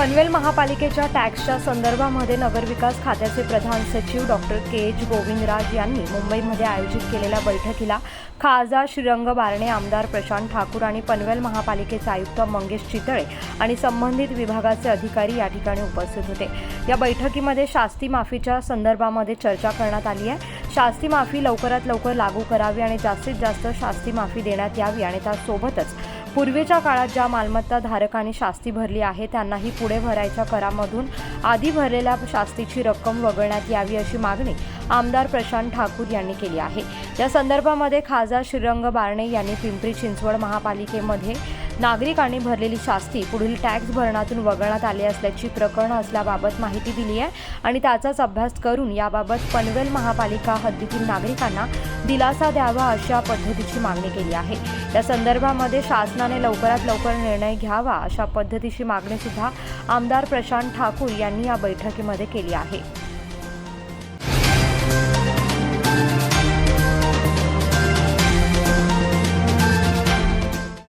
पनवेल महापालिकेच्या टॅक्सच्या संदर्भामध्ये नगरविकास खात्याचे प्रधान सचिव डॉक्टर के. एच. गोविंदराज यांनी मुंबईमध्ये आयोजित केलेल्या बैठकीला खासदार श्रीरंग बारणे आमदार प्रशांत ठाकूर आणि पनवेल महापालिकेचे आयुक्त मंगेश चितळे आणि संबंधित विभागाचे अधिकारी या ठिकाणी उपस्थित होते. या बैठकीमध्ये शास्ती माफीच्या संदर्भामध्ये चर्चा करण्यात आली आहे. शास्ती माफी लवकरात लवकर लागू करावी आणि जास्तीत जास्त शास्ती माफी देण्यात यावी आणि त्यासोबतच पूर्वीच्या काळात ज्या मालमत्ता धारकांनी शास्ती भरली आहे त्यांनाही पुढे भरायच्या करामधून आधी भरलेल्या शास्तीची रक्कम वगळण्यात यावी अशी मागणी आमदार प्रशांत ठाकूर यांनी केली आहे. या संदर्भामध्ये खासदार श्रीरंग बारणे यांनी पिंपरी चिंचवड महापालिकेमध्ये नागरिकांनी भरलेली शास्ती पुढील टॅक्स भरणातून वगळण्यात आली असल्याची प्रकरणं असल्याबाबत माहिती दिली आहे. आणि त्याचाच अभ्यास करून याबाबत पनवेल महापालिका हद्दीतील नागरिकांना दिलासा द्यावा अशा पद्धतीची मागणी केली आहे. या संदर्भामध्ये शासनाने लवकरात लवकर निर्णय घ्यावा अशा पद्धतीची मागणीसुद्धा आमदार प्रशांत ठाकूर यांनी या बैठकीमध्ये केली आहे.